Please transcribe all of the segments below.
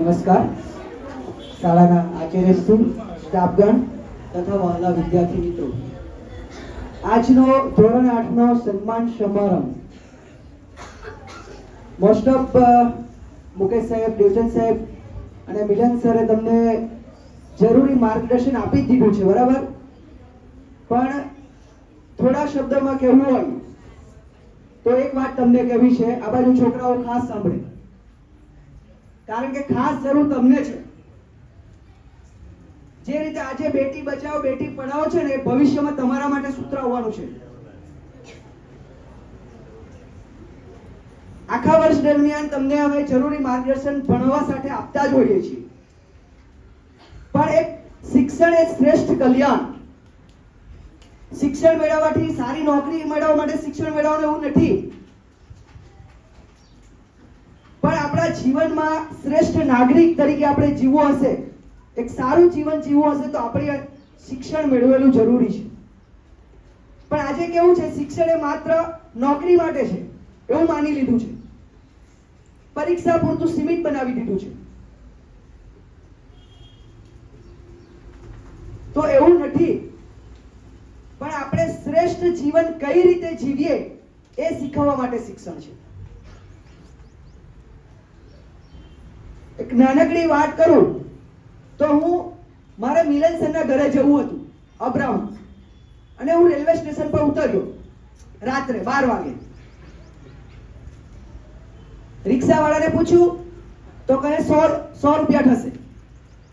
નમસ્કાર. શાળાના આચાર્યશ્રી સ્ટાફગણ તથા વહાલા વિદ્યાર્થી મિત્રો. આજનો ધોરણ આઠનો સન્માન સમારંભ. મોસ્ટ ઓફ મુકેશ સાહેબ, દેવચંદ સાહેબ અને મિલન સરે તમને જરૂરી માર્ગદર્શન આપી જ દીધું છે, બરાબર? પણ થોડા શબ્દમાં કહેવું હોય તો એક વાત તમને કહેવી છે. આ બાજુ છોકરાઓ ખાસ સાંભળે. કારણ કે ખાસ જરૂર તમને છે. જે રીતે આજે બેટી બચાવો, બેટી પઢાવો છે ને ભવિષ્યમાં તમારા માટે સૂત્ર આવવાનું છે. આખા વર્ષ દરમિયાન તમને અમે જરૂરી માર્ગદર્શન ભણવા સાથે આપતા જ હોઈએ છીએ. પણ એક શિક્ષણ એ શ્રેષ્ઠ કલ્યાણ. શિક્ષણ મેળવવાથી સારી નોકરી મેળવવા માટે શિક્ષણ મેળવવાનું એવું નથી પણ આપણા જીવનમાં શ્રેષ્ઠ નાગરિક તરીકે આપણે જીવવું હશે, એક સારું જીવન જીવવું હશે તો આપણે શિક્ષણ મેળવેલું જરૂરી છે. પણ આજે કેવું છે, શિક્ષણ એ માત્ર નોકરી માટે છે, એવું માની લીધું છે. પરીક્ષા પૂરતું સીમિત બનાવી દીધું છે. તો એવું નથી, પણ આપણે શ્રેષ્ઠ જીવન કઈ રીતે જીવીએ એ શીખવવા માટે શિક્ષણ છે. એક નાનકડી વાત કરું, તો હું મારે મિલન સરના ઘરે જવું હતું, અબ્રાહમ. અને હું રેલવે સ્ટેશન પર ઉતર્યો, રાત્રે બાર વાગે. રિક્ષા વાળાને પૂછ્યું, તો કહે સો સો રૂપિયા થશે.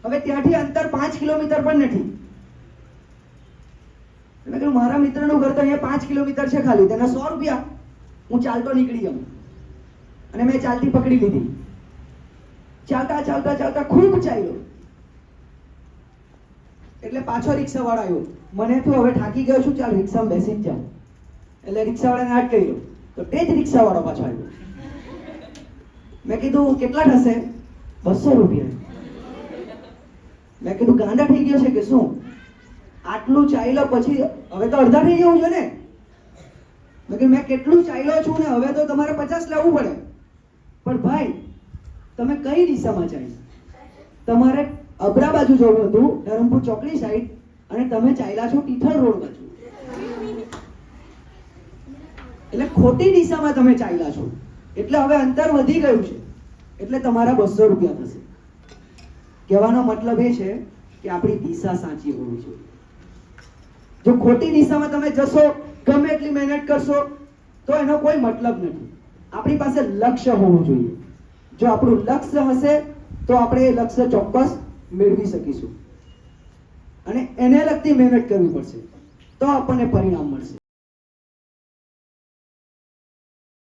હવે ત્યાંથી અંતર પાંચ કિલોમીટર પણ નથી. મેં કહ્યું, મારા મિત્રનું ઘર તો અહીંયા પાંચ કિલોમીટર છે ખાલી, તેના સો રૂપિયા. હું ચાલતો નીકળી ગયો અને મેં ચાલતી પકડી લીધી. ચાલતા ચાલતા ચાલતા ખૂબ ચાલ્યો. એટલે પાછો રિક્ષા વાળો આવ્યો. મને તો હવે થાકી ગયો છું, ચાલ રિક્ષામાં બેસી જ. જાઉં એટલે રિક્ષાવાળાને વાળાને હાટ તો તે જ રિક્ષાવાળો પાછો આવ્યો. મેં કીધું કેટલા થશે બસો રૂપિયા. મેં કીધું, ગાંડા થઈ ગયો છે કે શું? આટલું ચાલ્યો પછી હવે તો અડધા થઈ જવું છે ને? મેં મેં કેટલું ચાલ્યો છું ને, હવે તો તમારે પચાસ લેવું પડે. પણ ભાઈ તમે કઈ દિશામાં ચાલ્યા તમારે અબરા બાજુ જવું હતું, ધરમપુર ચોકડી સાઈડ અને તમે ચાલ્યા છો ટીથલ રોડ બાજુ. એટલે ખોટી દિશામાં તમે ચાલ્યા છો. એટલે હવે અંતર વધી ગયું છે. એટલે તમારા બસો રૂપિયા થશે. કહેવાનો મતલબ એ છે કે આપણી દિશા સાચી હોવી જોઈએ. જો ખોટી દિશામાં તમે જશો, ગમે એટલી મહેનત કરશો, તો એનો કોઈ મતલબ નથી. આપણી પાસે લક્ષ્ય હોવું જોઈએ. જો આપણું લક્ષ્ય હશે, તો આપણે એ લક્ષ્ય ચોક્કસ મેળવી શકીશું. અને એને લગતી મહેનત કરવી પડશે. તો આપણને પરિણામ મળશે.